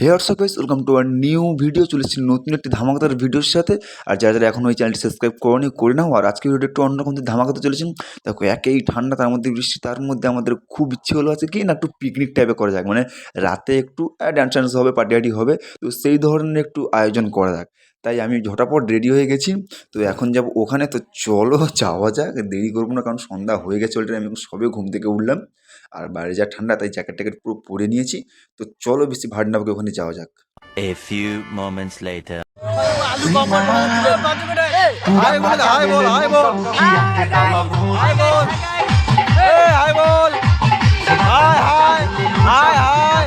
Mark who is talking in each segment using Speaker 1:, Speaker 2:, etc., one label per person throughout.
Speaker 1: Hey what's up guys welcome to our new video চলেছি নতুন একটি ধামাকাদার ভিডিওর সাথে। আর যারা যারা এখন ওই চ্যানেলটি সাবস্ক্রাইব করনি, করে নাও। আর আজকে ভিডিও একটু অন্যরকম ধামাকাতে চলেছেন দেখো, একেই ঠান্ডা, তার মধ্যে বৃষ্টি, তার মধ্যে আমাদের খুব ইচ্ছে হলো আছে কি না একটু পিকনিক টাইপে করা যাক। মানে রাতে একটু ড্যান্স ট্যান্স হবে পার্টি আর্টি হবে, তো সেই ধরনের একটু আয়োজন করা যাক। তাই আমি ঝটাপট রেডি হয়ে গেছি। তো এখন যাব ওখানে। তো চলো, যাওয়া যাক। দেরি করব না, কারণ সন্ধ্যা হয়ে গেছে অলরেডি আমি সবে ঘুম থেকে উঠলাম। আর বাইরে যা ঠান্ডা তাই জ্যাকেট ট্যাকেট পুরো পরে নিয়েছি। তো চলো বেশি ভাট নামকে ওখানে যাওয়া যাক।
Speaker 2: A few moments later.
Speaker 3: হাই বল হাই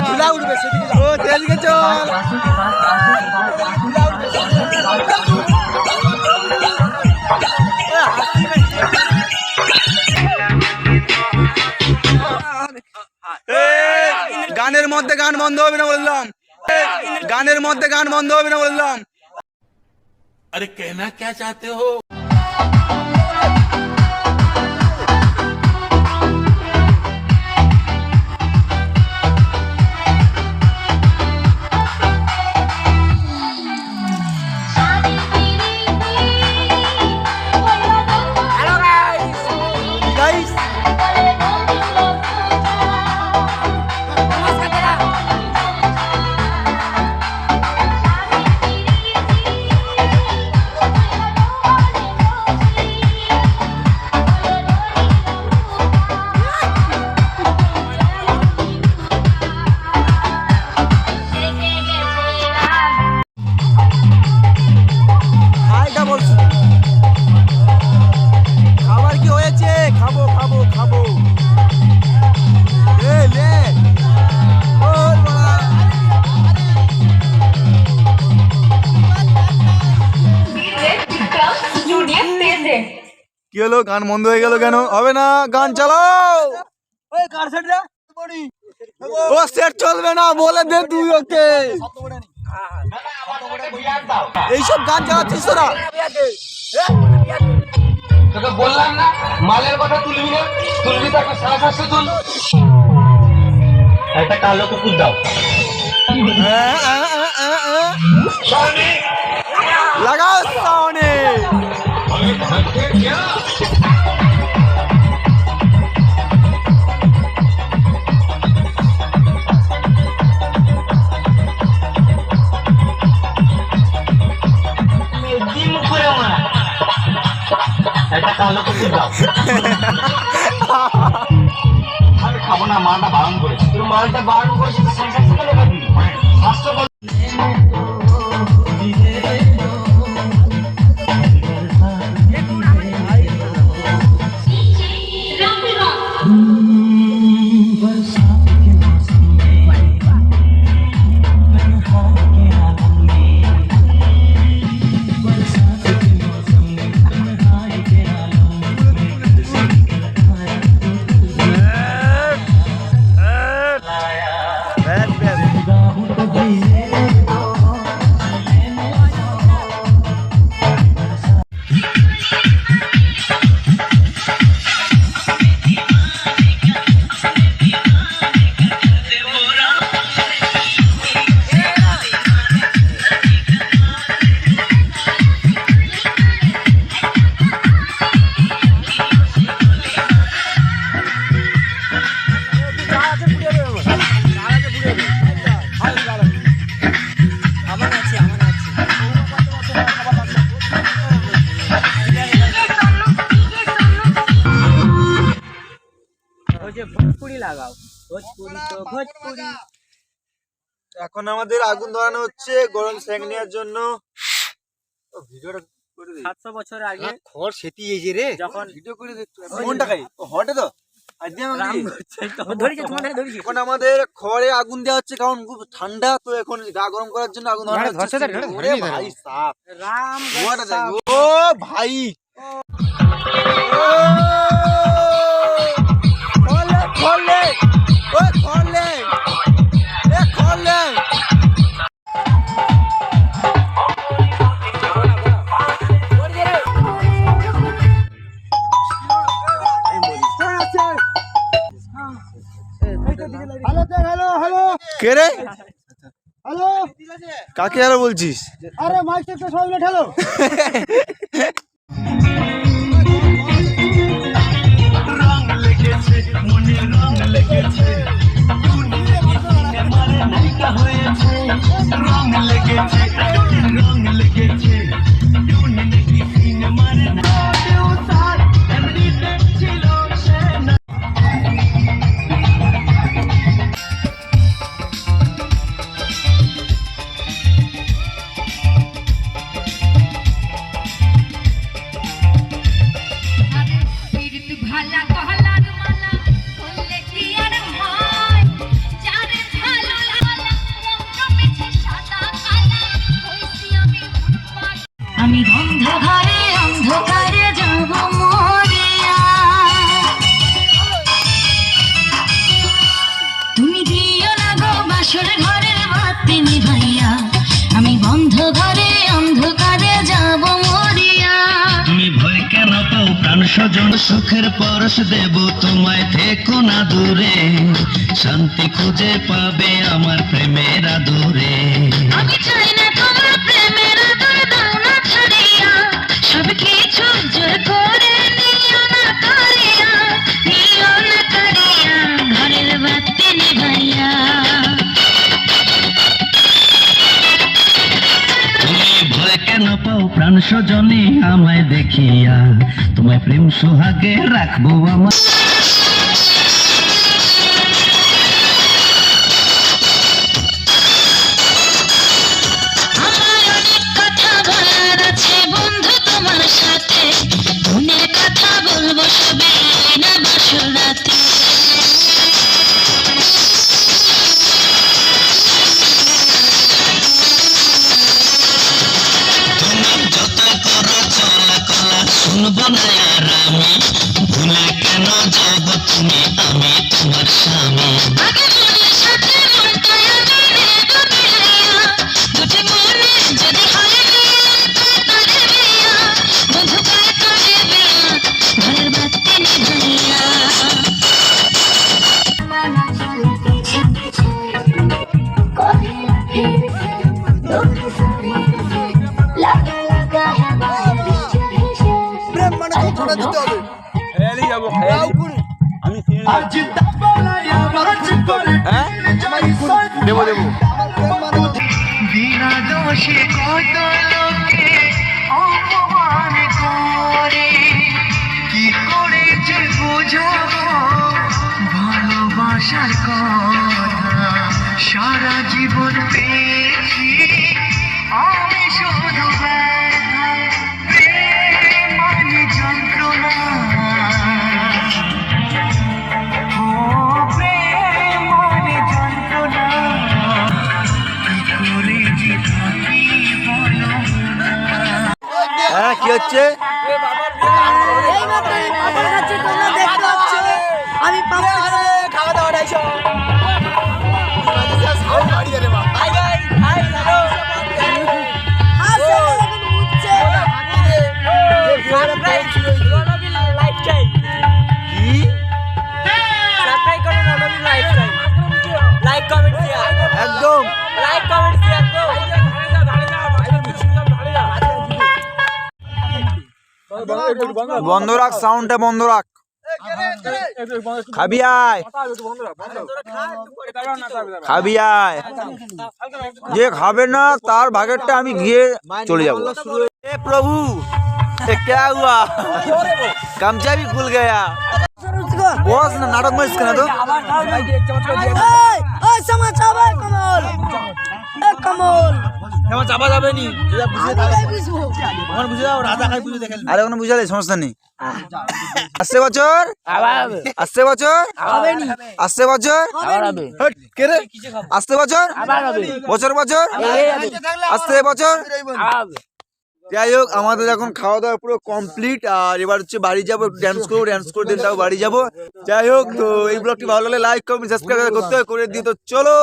Speaker 3: ধুলা উঠবে ও তেলকে চল গানের মধ্যে গান বন্ধ হবে না বললাম। গানের মধ্যে গান বন্ধ হবে না বললাম। গাইস কি হলো? গান বন্ধ হয়ে গেল কেন? হবে না গান চালাও! ও সেট চলবে না বলে দে তুই ওকে। এইসব গান চালাচ্ছিস তোরা?
Speaker 4: তোকে বললাম না মালের কথা তুলবি না তুলবি তো একটা সারা শাস্ত্র তুল। একটা কালো কুকুর দাও।
Speaker 3: আহ, আহ, আহ। লাগাও সাউনে
Speaker 4: কালো দাও আমি খাব না মালটা বারণ করেছে। তোর মালটা বারণ করেছে তো
Speaker 5: হচ্ছে ভোজপুরি লাগাও। ভোজপুরি তো ভোজপুরি।
Speaker 3: এখন আমাদের আগুন ধরানো হচ্ছে গরম সেঁক নেওয়ার জন্য। ভিডিওটা
Speaker 5: সাতশো বছর আগে
Speaker 3: খড় সেটি এসে রে।
Speaker 5: যখন
Speaker 3: ভিডিও করে দেখতে কোনটা খাই হটে তো। এখন আমাদের খড়ে আগুন দেওয়া হচ্ছে কারণ খুব ঠান্ডা তো এখন গা গরম করার জন্য আগুন ধরানো হচ্ছে। ওরে ভাই সাপ।
Speaker 5: রাম
Speaker 3: ও ভাই। কে রে?
Speaker 6: হ্যালো?
Speaker 3: কাকে আর বলছিস?
Speaker 6: আরে মাইক চেকটা সবাই মিলে ঠেলো।
Speaker 7: পীড়িত
Speaker 8: সুখের দেব তোমায় থেকো না দূরে। শান্তি খুঁজে পাবে আমার প্রেমের প্রাণ সজনে আমায় দেখিয়া তোমায় প্রেম সোহাগে রাখব আমার।
Speaker 3: দেবো দেবো।
Speaker 8: বিনা দোষে কত লোকে অপমান করে। কি করে যে বুঝাবো ভালোবাসার কথা সারা জীবন পেয়েছি।
Speaker 3: হচ্ছে। বন্ধ রাখ সাউন্ডটা বন্ধ রাখ খাবি আয় খাবি আয় যে খাবে না তার ভাগেরটা আমি গিয়ে চলে যাবো এ প্রভু এ क्या हुआ गमछा भी खुल गया বস না নাটক মারিস কেন তো
Speaker 5: ওই সময় চাবে কমল এ কমল
Speaker 3: এবার চাপা যাবে নি? বুঝে যাও রাজা খাই বুঝে দেখেন আরে কোনো বুঝালে সমস্যা নেই। আসছে বছর? আসছে বছর? আসছে বছর? আসছে বছর? বছর বছর? আসছে বছর? যাই হোক আমাদের এখন খাওয়া দাওয়া পুরো কমপ্লিট আর এবার হচ্ছে বাড়ি যাব ড্যান্স করব ড্যান্স করে দিন তাও বাড়ি যাব। যাই হোক তো এই ব্লগটি ভালো লাগলে লাইক কমেন্ট সাবস্ক্রাইব করতে করে দিই তো চলো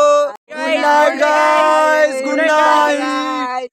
Speaker 3: good night guys good night